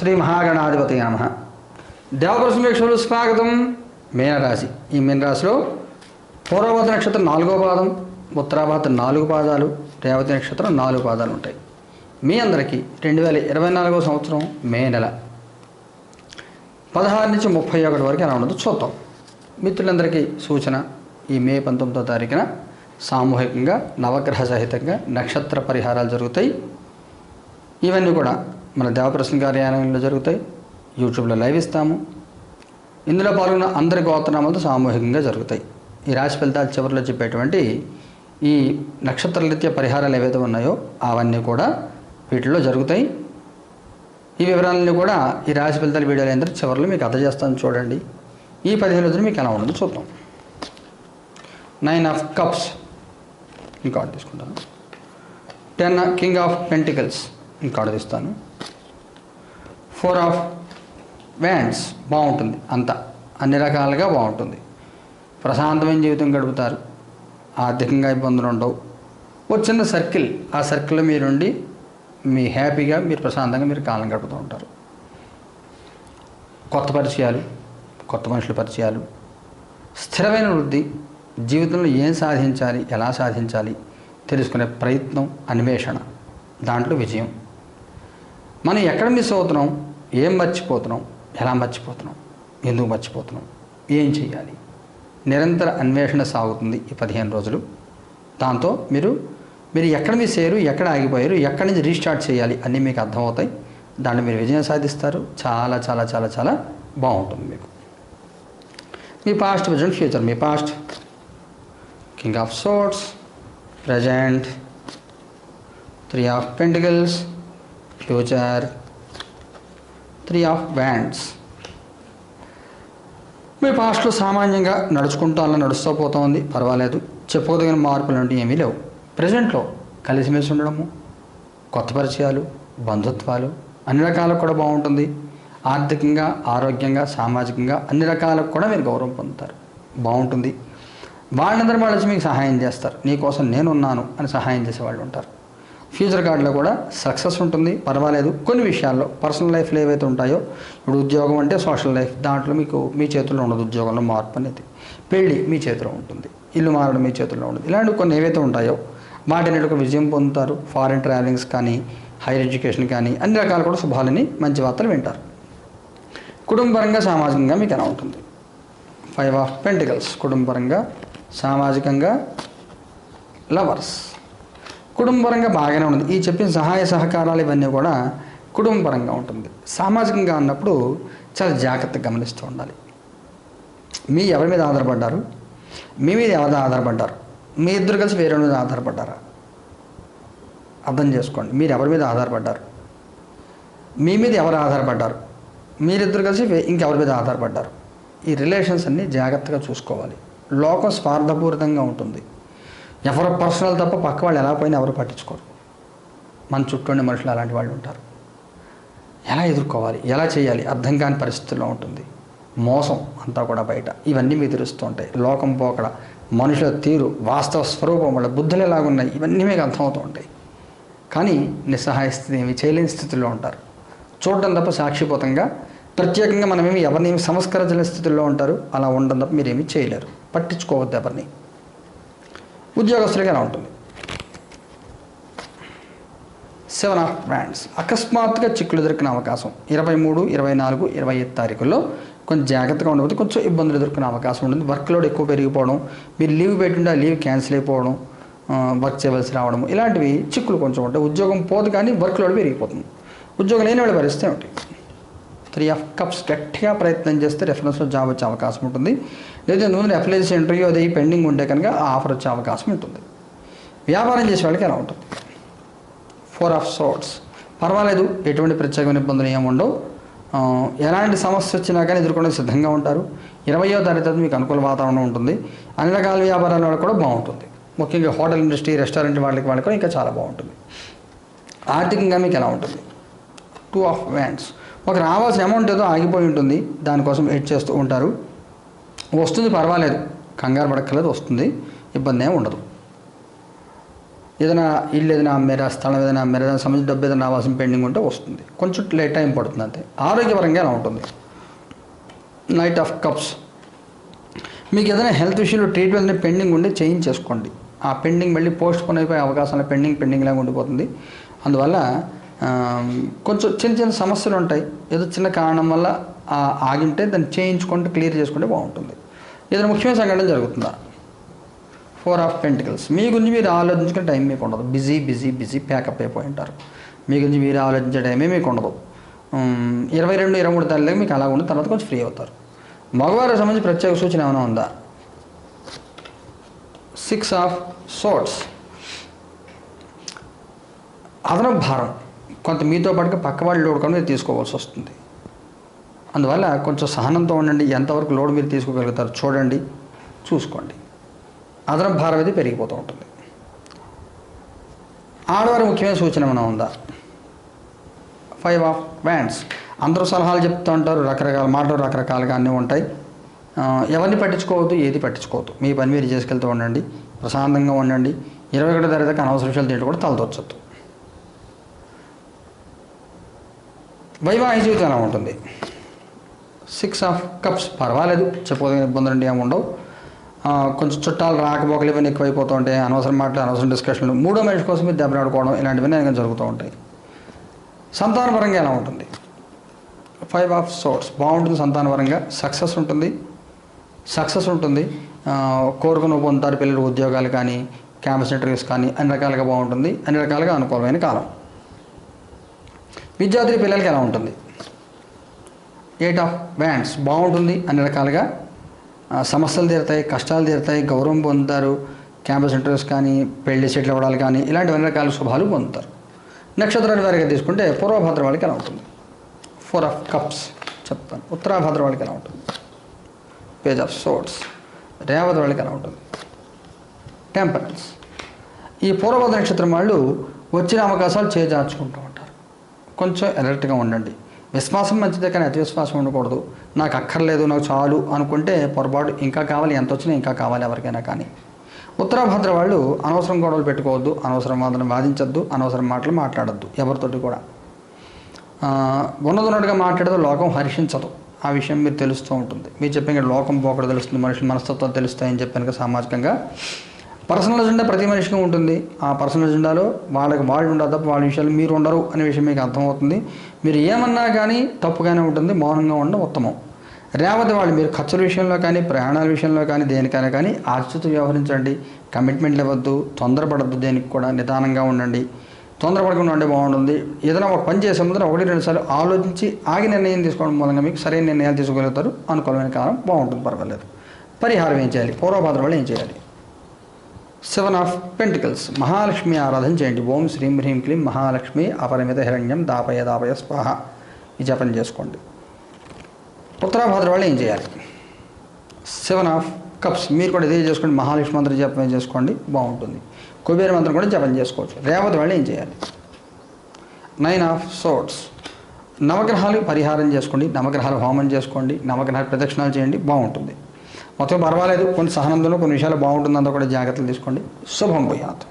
శ్రీ మహాగణాధిపతి నమ. దేవప్రసమేక్షలు స్వాగతం మీనరాశి ఈ మీనరాశిలో పూర్వభాత నక్షత్రం నాలుగో పాదం ఉత్తరాభాత నాలుగు పాదాలు రేవతి నక్షత్రం నాలుగు పాదాలు ఉంటాయి. మీ అందరికీ రెండు వేల ఇరవై నాలుగో సంవత్సరం మే నెల. పదహారు నుంచి ముప్పై ఒకటి వరకు ఎలా ఉండదు చూద్దాం. మిత్రులందరికీ సూచన ఈ మే పంతొమ్మిదో తారీఖున సామూహికంగా నవగ్రహ సహితంగా నక్షత్ర పరిహారాలు జరుగుతాయి. ఇవన్నీ కూడా మన దేవప్రశ్న కార్యాలయంలో జరుగుతాయి. యూట్యూబ్లో లైవ్ ఇస్తాము. ఇందులో పాల్గొన్న అందరి గోత్రనామాలతో సామూహికంగా జరుగుతాయి. ఈ రాశి ఫలితాలు చివరిలో చెప్పేటువంటి ఈ నక్షత్రరీత్య పరిహారాలు ఏవైతే ఉన్నాయో అవన్నీ కూడా వీటిలో జరుగుతాయి. ఈ వివరాలన్నీ కూడా ఈ రాశి ఫలితాల వీడియోలు అందరూ చివరిలో మీకు అందజేస్తాను చూడండి. ఈ పదిహేను రోజులు మీకు ఎలా ఉండదు చూద్దాం. నైన్ ఆఫ్ కప్స్ ఇంకా తీసుకుంటాను. టెన్ కింగ్ ఆఫ్ పెంటికల్స్ ఇంకా తీస్తాను ఫోర్ ఆఫ్ వ్యాండ్స్ బాగుంటుంది అంతా. అన్ని రకాలుగా బాగుంటుంది. ప్రశాంతమైన జీవితం గడుపుతారు. ఆర్థికంగా ఇబ్బందులు ఉండవు. వచ్చిన చిన్న సర్కిల్ ఆ సర్కిల్లో మీరుండి మీ హ్యాపీగా మీరు ప్రశాంతంగా మీరు కాలం గడుపుతూ ఉంటారు. కొత్త పరిచయాలు కొత్త మనుషుల పరిచయాలు స్థిరమైన వృద్ధి జీవితంలో ఏం సాధించాలి ఎలా సాధించాలి తెలుసుకునే ప్రయత్నం అన్వేషణ దాంట్లో విజయం. మనం ఎక్కడ మిస్ అవుతున్నాం? ఏం మర్చిపోతున్నాం? ఎలా మర్చిపోతున్నాం? ఎందుకు మర్చిపోతున్నాం? ఏం చేయాలి నిరంతర అన్వేషణ సాగుతుంది ఈ పదిహేను రోజులు. దాంతో మీరు మీరు ఎక్కడ మిస్ అయ్యారు ఎక్కడ ఆగిపోయారు ఎక్కడి నుంచి రీస్టార్ట్ చేయాలి అన్నీ మీకు అర్థమవుతాయి. దాంట్లో మీరు విజయం సాధిస్తారు. చాలా చాలా చాలా చాలా బాగుంటుంది మీకు. మీ past present future me past king of swords present three of pentacles future three of wands మీ పాస్ట్లో సామాన్యంగా నడుచుకుంటూ అలా నడుస్తూ పోతూ ఉంది పర్వాలేదు. చెప్పుకోదగిన మార్పులు అంటే ఏమీ లేవు. ప్రజెంట్లో కలిసిమెలిసి ఉండడము కొత్త పరిచయాలు బంధుత్వాలు అన్ని రకాలకు కూడా బాగుంటుంది. ఆర్థికంగా ఆరోగ్యంగా సామాజికంగా అన్ని రకాలకు కూడా మీరు గౌరవం పొందుతారు. బాగుంటుంది. వాళ్ళందరూ వాళ్ళు వచ్చి మీకు సహాయం చేస్తారు. నీకోసం నేనున్నాను అని సహాయం చేసే వాళ్ళు ఉంటారు. ఫ్యూచర్ కార్డులో కూడా సక్సెస్ ఉంటుంది పర్వాలేదు. కొన్ని విషయాల్లో పర్సనల్ లైఫ్లో ఏవైతే ఉంటాయో ఇప్పుడు ఉద్యోగం అంటే సోషల్ లైఫ్ దాంట్లో మీకు మీ చేతుల్లో ఉండదు ఉద్యోగంలో మార్పు అనేది. పెళ్ళి మీ చేతిలో ఉంటుంది ఇల్లు మారడం మీ చేతుల్లో ఉంటుంది ఇలాంటి కొన్ని ఏవైతే ఉంటాయో వాటిని ఒక విజయం పొందుతారు. ఫారిన్ ట్రావెలింగ్స్ కానీ హైయర్ ఎడ్యుకేషన్ కానీ అన్ని రకాలు కూడా శుభాలని మంచి వార్తలు వింటారు. కుటుంబపరంగా సామాజికంగా మీకు ఎలా ఉంటుంది? ఫైవ్ ఆఫ్ పెంటికల్స్ కుటుంబపరంగా సామాజికంగా లవర్స్. కుటుంబపరంగా బాగానే ఉంది ఈ చెప్పిన సహాయ సహకారాలు ఇవన్నీ కూడా కుటుంబపరంగా ఉంటుంది. సామాజికంగా ఉన్నప్పుడు చాలా జాగ్రత్తగా గమనిస్తూ ఉండాలి. మీ ఎవరి మీద ఆధారపడ్డారు? మీ మీద ఎవరి ఆధారపడ్డారు? మీ ఇద్దరు కలిసి వేరే మీద ఆధారపడ్డారా? అర్థం చేసుకోండి. మీరు ఎవరి మీద ఆధారపడ్డారు? మీ మీద ఎవరు ఆధారపడ్డారు? మీరిద్దరు కలిసి ఇంకెవరి మీద ఆధారపడ్డారు? ఈ రిలేషన్స్ అన్నీ జాగ్రత్తగా చూసుకోవాలి. లోకం స్వార్థపూరితంగా ఉంటుంది. ఎవరు పర్సనల్ తప్ప పక్క వాళ్ళు ఎలా పోయినా ఎవరు పట్టించుకోరు. మన చుట్టూ ఉండే మనుషులు అలాంటి వాళ్ళు ఉంటారు. ఎలా ఎదుర్కోవాలి? ఎలా చేయాలి? అర్థం కాని పరిస్థితుల్లో ఉంటుంది. మోసం అంతా కూడా బయట. ఇవన్నీ మీ తెలుస్తూ ఉంటాయి. లోకం పోకడ మనుషుల తీరు వాస్తవ స్వరూపం వాళ్ళ బుద్ధులు ఎలాగున్నాయి? ఇవన్నీ మీకు అర్థమవుతూ ఉంటాయి. కానీ నిస్సహాయ స్థితి ఏమి చేయలేని స్థితిలో ఉంటారు. చూడడం తప్ప సాక్షిపోతంగా ప్రత్యేకంగా మనమేమి ఎవరినేమి సంస్కరించలేని స్థితిలో ఉంటారు? అలా ఉండడం తప్ప మీరేమీ చేయలేరు. పట్టించుకోవద్దు ఎవరిని. ఉద్యోగస్తులకి ఎలా ఉంటుంది. సెవెన్ ఆఫ్ బ్రాండ్స్ అకస్మాత్తుగా చిక్కులు దొరికిన అవకాశం. ఇరవై మూడు ఇరవై నాలుగు ఇరవై ఐదు తారీఖుల్లో కొంచెం జాగ్రత్తగా ఉండకపోతే కొంచెం ఇబ్బందులు దొరికిన అవకాశం ఉంటుంది. వర్క్ లోడ్ ఎక్కువ పెరిగిపోవడం మీరు లీవ్ పెట్టుంటే ఆ లీవ్ క్యాన్సిల్ అయిపోవడం వర్క్ చేయవలసి రావడం ఇలాంటివి చిక్కులు కొంచెం ఉంటాయి ఉద్యోగం పోదు కానీ వర్క్ లోడ్ పెరిగిపోతుంది. ఉద్యోగం లేని వాళ్ళ పరిస్థితి ఉంటాయి త్రీ ఆఫ్ కప్స్ గట్టిగా ప్రయత్నం చేస్తే రెఫరెన్స్లో జాబ్ వచ్చే అవకాశం ఉంటుంది. లేదా ముందు అప్లై ఇంటర్వ్యూ అది పెండింగ్ ఉంటే కనుక ఆ ఆఫర్ వచ్చే అవకాశం ఉంటుంది. వ్యాపారం చేసే వాళ్ళకి ఎలా ఉంటుంది? ఫోర్ ఆఫ్ సోట్స్ పర్వాలేదు ఎటువంటి ప్రత్యేకమైన ఇబ్బందులు ఏమి ఉండవు. ఎలాంటి సమస్య వచ్చినా కానీ ఎదుర్కోవడానికి సిద్ధంగా ఉంటారు. ఇరవయో తారీఖు మీకు అనుకూల వాతావరణం ఉంటుంది. అన్ని రకాల వ్యాపారాల వాళ్ళకి కూడా బాగుంటుంది. ముఖ్యంగా హోటల్ ఇండస్ట్రీ రెస్టారెంట్ వాళ్ళకి వాళ్ళకి కూడా ఇంకా చాలా బాగుంటుంది. ఆర్థికంగా మీకు ఎలా ఉంటుంది? టూ ఆఫ్ వ్యాండ్స్ ఒక రావాల్సిన అమౌంట్ ఏదో ఆగిపోయి ఉంటుంది దానికోసం వెయిట్ చేస్తూ ఉంటారు. వస్తుంది పర్వాలేదు కంగారు పడక్కర్లేదు వస్తుంది ఇబ్బంది ఏమి ఉండదు. ఏదైనా ఇల్లు ఏదైనా అమ్మారా స్థలం ఏదైనా అమ్మారా దానికి సంబంధించి డబ్బు ఏదైనా రావాల్సిన పెండింగ్ ఉంటే వస్తుంది. కొంచెం లేట్ టైం పడుతుంది అంతే. ఆరోగ్యపరంగా ఎలా ఉంటుంది? నైట్ ఆఫ్ కప్స్ మీకు ఏదైనా హెల్త్ విషయంలో ట్రీట్మెంట్ పెండింగ్ ఉండి చేయించేసుకోండి ఆ పెండింగ్ మళ్ళీ పోస్ట్ పోన్ అయిపోయే అవకాశాలు పెండింగ్ పెండింగ్ లాగా ఉండిపోతుంది. అందువల్ల కొంచెం చిన్న చిన్న సమస్యలు ఉంటాయి. ఏదో చిన్న కారణం వల్ల ఆగింటే దాన్ని చేయించుకుంటే క్లియర్ చేసుకుంటే బాగుంటుంది. ఏదైనా ముఖ్యమైన సంఘటన జరుగుతుందా? ఫోర్ ఆఫ్ పెంటికల్స్ మీ గురించి మీరు ఆలోచించుకునే టైం మీకు ఉండదు. బిజీ బిజీ బిజీ ప్యాకప్ అయిపోయి ఉంటారు మీ గురించి మీరు ఆలోచించే టైమే మీకు ఉండదు. ఇరవై రెండు ఇరవై మూడు తారీఖు మీకు అలా ఉండి తర్వాత కొంచెం ఫ్రీ అవుతారు. మగవారికి సంబంధించి ప్రత్యేక సూచన ఏమైనా ఉందా? సిక్స్ ఆఫ్ సోట్స్ అదనపు భారం. కొంత మీతో పాటుగా పక్క వాళ్ళు లోడ్ కూడా మీరు తీసుకోవాల్సి వస్తుంది. అందువల్ల కొంచెం సహనంతో ఉండండి. ఎంతవరకు లోడ్ మీరు తీసుకోగలుగుతారు చూడండి చూసుకోండి. అదనపు భారం అయితే పెరిగిపోతూ ఉంటుంది. ఆడవారి ముఖ్యమైన సూచన ఏమైనా ఉందా? ఫైవ్ ఆఫ్ వ్యాండ్స్ అందరూ సలహాలు చెప్తూ ఉంటారు. రకరకాల మాటలు రకరకాలుగా అన్నీ ఉంటాయి. ఎవరిని పట్టించుకోవద్దు ఏది పట్టించుకోవద్దు. మీ పని మీరు చేసుకెళ్తూ ఉండండి. ప్రశాంతంగా ఉండండి. ఇరవై ఒకటో తారీఖు అనవసర విషయాలు తింటూ కూడా తలదొచ్చద్దు. వైవాహిక జీవితం ఎలా ఉంటుంది? సిక్స్ ఆఫ్ కప్స్ పర్వాలేదు చెప్పుకోదగిన ఇబ్బందులు ఏమి ఉండవు. కొంచెం చుట్టాలు రాకపోకలు ఇవన్నీ ఎక్కువైపోతూ ఉంటాయి. అనవసరం మాటలు అనవసరం డిస్కషన్లు మూడో మనిషి కోసం మీరు దెబ్బలాడుకోవడం ఇలాంటివన్నీ అనేక జరుగుతూ ఉంటాయి. సంతానపరంగా ఎలా ఉంటుంది? ఫైవ్ ఆఫ్ సోర్ట్స్ బాగుంటుంది సంతానపరంగా. సక్సెస్ ఉంటుంది. సక్సెస్ ఉంటుంది. కోరుకుని పొందుతారు పిల్లలు ఉద్యోగాలు కానీ క్యాంపస్ ఇంటర్వ్యూస్ కానీ అన్ని రకాలుగా బాగుంటుంది. అన్ని రకాలుగా అనుకూలమైన కాలం. విద్యార్థి పిల్లలకి ఎలా ఉంటుంది? ఎయిట్ ఆఫ్ బ్యాండ్స్ బాగుంటుంది అన్ని రకాలుగా. సమస్యలు తీరుతాయి కష్టాలు తీరుతాయి గౌరవం పొందుతారు క్యాంపస్ ఇంటర్వ్యూస్ కానీ పెళ్ళి సెటిల్ అవ్వడాలు కానీ ఇలాంటి అన్ని రకాల శుభాలు పొందుతారు. నక్షత్రాన్ని వారిగా తీసుకుంటే పూర్వభద్ర వాళ్ళకి ఎలా ఉంటుంది? ఫోర్ ఆఫ్ కప్స్ చెప్తాను. ఉత్తరాభద్ర వాళ్ళకి ఎలా ఉంటుంది? పేజ్ ఆఫ్ సోర్ట్స్ రేవతి వాళ్ళకి ఎలా ఉంటుంది? టెంపరెన్స్ ఈ పూర్వభద్ర నక్షత్రం వాళ్ళు వచ్చిన అవకాశాలు చేజార్చుకుంటూ ఉంటారు. కొంచెం అలర్ట్గా ఉండండి. విశ్వాసం మంచిదే కానీ అతి విశ్వాసం ఉండకూడదు. నాకు అక్కర్లేదు నాకు చాలు అనుకుంటే పొరపాటు ఇంకా కావాలి ఎంత వచ్చినా ఇంకా కావాలి ఎవరికైనా కానీ. ఉత్తరాభద్ర వాళ్ళు అనవసరం గొడవలు పెట్టుకోవద్దు అనవసరం వాదన వాదించద్దు అనవసరం మాటలు మాట్లాడద్దు ఎవరితోటి కూడా. ఉన్నదొన్నట్టుగా మాట్లాడితే లోకం హర్షించదు. ఆ విషయం మీరు తెలుస్తూ ఉంటుంది. మీరు చెప్పిన లోకం పోకడ తెలుస్తుంది మనిషి మనస్తత్వం తెలుస్తాయని చెప్పాను సామాజికంగా. పర్సనల్ ఎజెండా ప్రతి మనిషికి ఉంటుంది. ఆ పర్సనల్ ఎజెండాలో వాళ్ళకి వాళ్ళు ఉండదు తప్ప వాళ్ళ విషయాలు మీరు ఉండరు అనే విషయం మీకు అర్థమవుతుంది. మీరు ఏమన్నా కానీ తప్పుగానే ఉంటుంది మౌనంగా ఉండడం ఉత్తమం. రేవతి వాళ్ళు మీరు ఖర్చుల విషయంలో కానీ ప్రయాణాల విషయంలో కానీ దేనికైనా కానీ ఆచితూ వ్యవహరించండి. కమిట్మెంట్లు ఇవ్వద్దు తొందరపడద్దు దేనికి కూడా నిదానంగా ఉండండి. తొందరపడకుండా ఉండే బాగుంటుంది. ఏదైనా ఒక పని చేసే ముందర ఒకటి రెండు సార్లు ఆలోచించి ఆగి నిర్ణయం తీసుకోవడం మూలంగా మీకు సరైన నిర్ణయాలు తీసుకోగలుగుతారు. అనుకూలమైన కాలం బాగుంటుంది పర్వాలేదు. పరిహారం ఏం చేయాలి? పూర్వభాద్ర వాళ్ళు ఏం చేయాలి? సెవెన్ ఆఫ్ పెంటికల్స్ మహాలక్ష్మి ఆరాధన చేయండి ఓం శ్రీం హ్రీం క్లీం మహాలక్ష్మి అపరిమిత హిరణ్యం దాపయ దాపయ స్వాహ ఈ జపం చేసుకోండి. ఉత్తరాభాద్ర వాళ్ళు ఏం చేయాలి? సెవెన్ ఆఫ్ కప్స్ మీరు కూడా ఇదే చేసుకోండి. మహాలక్ష్మి మంత్రం జపం చేసుకోండి. బాగుంటుంది. కుబేర మంత్రం కూడా జపం చేసుకోవచ్చు. రేవతి వాళ్ళు ఏం చేయాలి? నైన్ ఆఫ్ సోట్స్ నవగ్రహాలు పరిహారం చేసుకోండి. నవగ్రహాలు హోమం చేసుకోండి. నవగ్రహాలు ప్రదక్షిణాలు చేయండి. బాగుంటుంది. మొత్తం పర్వాలేదు కొన్ని సహనంలో కొన్ని విషయాలు బాగుంటుంది అంతా కూడా జాగ్రత్తలు తీసుకోండి. శుభం పోయాత్